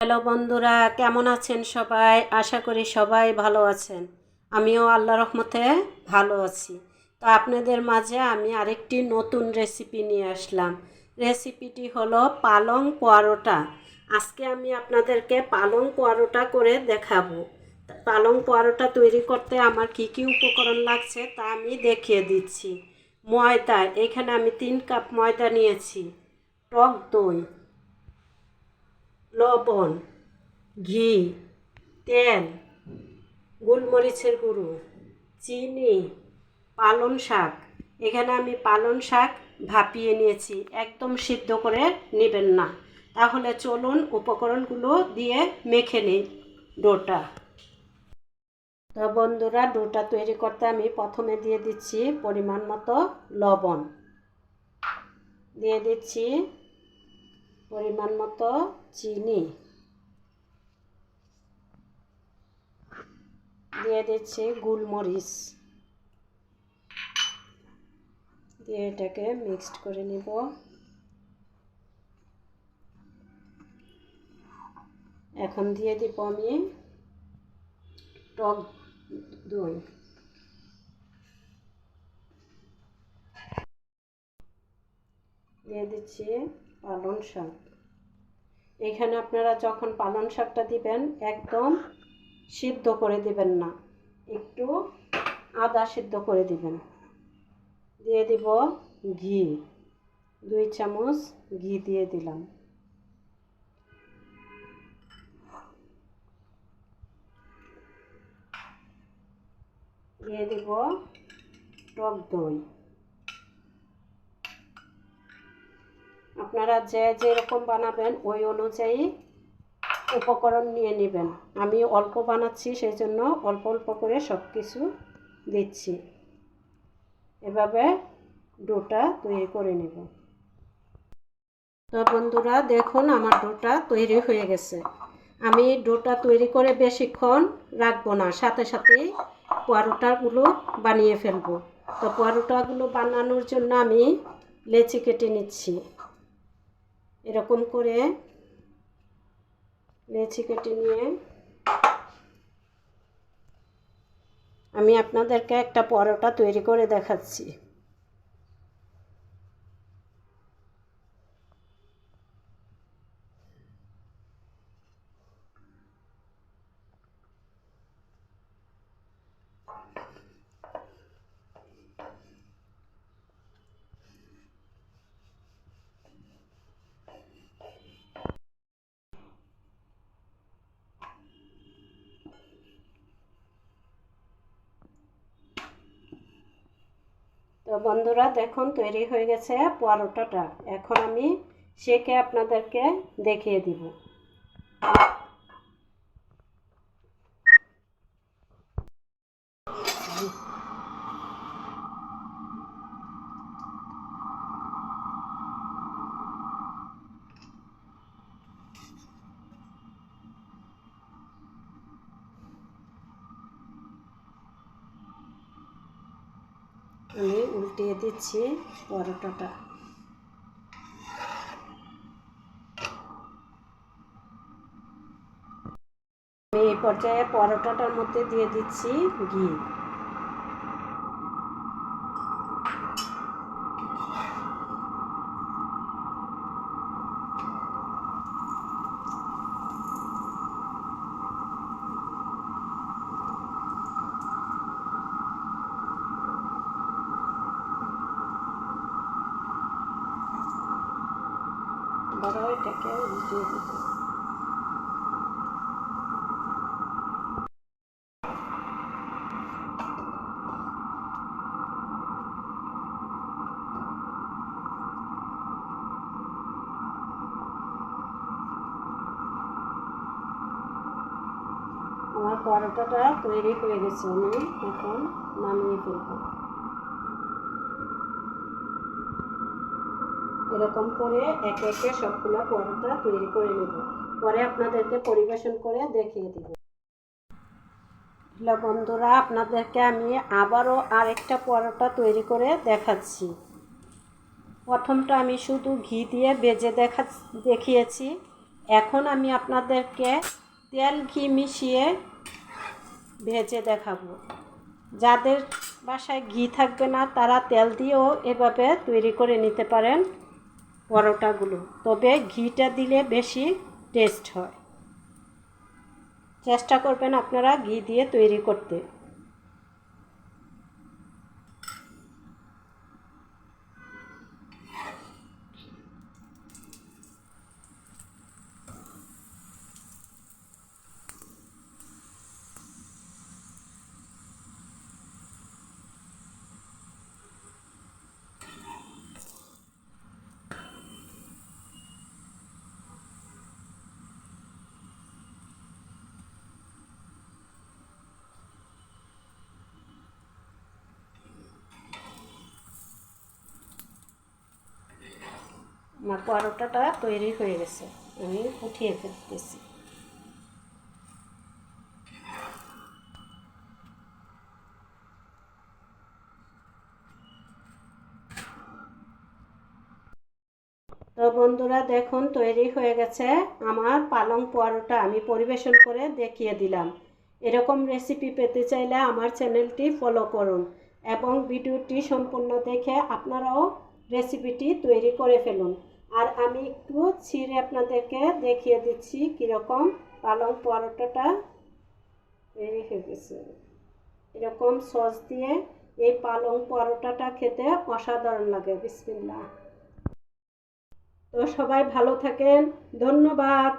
Hello বন্ধুরা, কেমন আছেন সবাই? আশা করি সবাই ভালো আছেন। আমিও আল্লাহ রহমতে ভালো আছি। তো আপনাদের মাঝে আমি আরেকটি নতুন রেসিপি নিয়ে আসলাম। রেসিপিটি হলো পালং পোয়ারোটা আজকে আমি আপনাদেরকে পালং পোয়ারোটা করে দেখাবো। পালং পোয়ারোটা তৈরি করতে আমার কি কি উপকরণ লাগছে তা আমি দেখিয়ে দিচ্ছি। ময়দা, এখানে আমি তিন কাপ ময়দা নিয়েছি। টক দই লবণ, ঘি, তেল, গোলমরিচের গুঁড়ো, চিনি, পালং শাক। এখানে আমি পালং শাক ভাপিয়ে নিয়েছি, একদম সিদ্ধ করে নেবেন না। তাহলে চলুন উপকরণগুলো দিয়ে মেখে নিই ডোটা। তো বন্ধুরা, ডোটা তৈরি করতে আমি প্রথমে দিয়ে দিচ্ছি পরিমাণ মতো লবণ। দিয়ে দিচ্ছি পরিমাণ মতো চিনি দিয়ে দিচ্ছি গোলমরিচ। দিয়ে এটাকে মিক্সড করে নিব। এখন দিয়ে দিব আমি টক দই। দিয়ে দিচ্ছি পালং শাক এখানে আপনারা যখন পালং শাকটা দিবেন, একদম সিদ্ধ করে দিবেন না। একটু আদা সিদ্ধ করে দিবেন। দিয়ে দিব ঘি। দুই চামচ ঘি দিয়ে দিলাম। দিয়ে দিব টক দই। আপনারা যে যেরকম বানাবেন, ওই অনুযায়ী উপকরণ নিয়ে নেবেন। আমি অল্প বানাচ্ছি সেই জন্য অল্প অল্প করে সব কিছু দিচ্ছি। এভাবে ডোটা তৈরি করে নেব। তো বন্ধুরা, দেখুন আমার ডোটা তৈরি হয়ে গেছে। আমি ডোটা তৈরি করে বেশিক্ষণ রাখব না, সাথে সাথেই পরোটাগুলো বানিয়ে ফেলব। তো পরোটাগুলো বানানোর জন্য আমি লেচি কেটে নিচ্ছি। এরকম করে লেচি কেটে নিয়ে আমি আপনাদেরকে একটা পরোটা তৈরি করে দেখাচ্ছি। তো বন্ধুরা দেখুন তৈরি হয়ে গেছে পরোটাটা। এখন আমি সেকে আপনাদেরকে দেখিয়ে দিব। আমি উল্টিয়ে দিচ্ছি পরোটাটা। আমি এই পর্যায়ে পরোটাটার মধ্যে দিয়ে দিচ্ছি ঘি। এটাকে উল্টিয়ে দিতে। আমার পরোটাটা তৈরি হয়ে গেছে আমি এখন নামিয়ে ফেলব। এরকম করে একে একে সবগুলো পরোটা তৈরি করে নেব। পরে আপনাদেরকে পরিবেশন করে দেখিয়ে দেব। বন্ধুরা, আপনাদেরকে আমি আবারও আরেকটা পরোটা তৈরি করে দেখাচ্ছি। প্রথমটা আমি শুধু ঘি দিয়ে বেজে দেখা, দেখিয়েছি। এখন আমি আপনাদেরকে তেল, ঘি মিশিয়ে ভেজে দেখাবো। যাদের বাসায় ঘি থাকবে না, তারা তেল দিয়েও এভাবে তৈরি করে নিতে পারেন। পরোটাগুলো। তবে ঘিটা দিলে বেশি টেস্ট হয়। চেষ্টা করবেন আপনারা ঘি দিয়ে তৈরি করতে। আমার পরোটাটা তৈরি হয়ে গেছে। আমি উঠিয়ে ফেলতেছি। তো বন্ধুরা, দেখুন, তৈরি হয়ে গেছে আমার পালং পরোটা। আমি পরিবেশন করে দেখিয়ে দিলাম। এরকম রেসিপি পেতে চাইলে আমার চ্যানেলটি ফলো করুন এবং ভিডিওটি সম্পূর্ণ দেখে আপনারাও রেসিপিটি তৈরি করে ফেলুন। আর আমি একটু ছিঁড়ে আপনাদেরকে দেখিয়ে দিচ্ছি কীরকম পালং পরোটাটা তৈরি হয়ে গেছে। এরকম সস দিয়ে এই পালং পরোটাটা খেতে অসাধারণ লাগে। বিসমিল্লা তো সবাই ভালো থাকেন। ধন্যবাদ।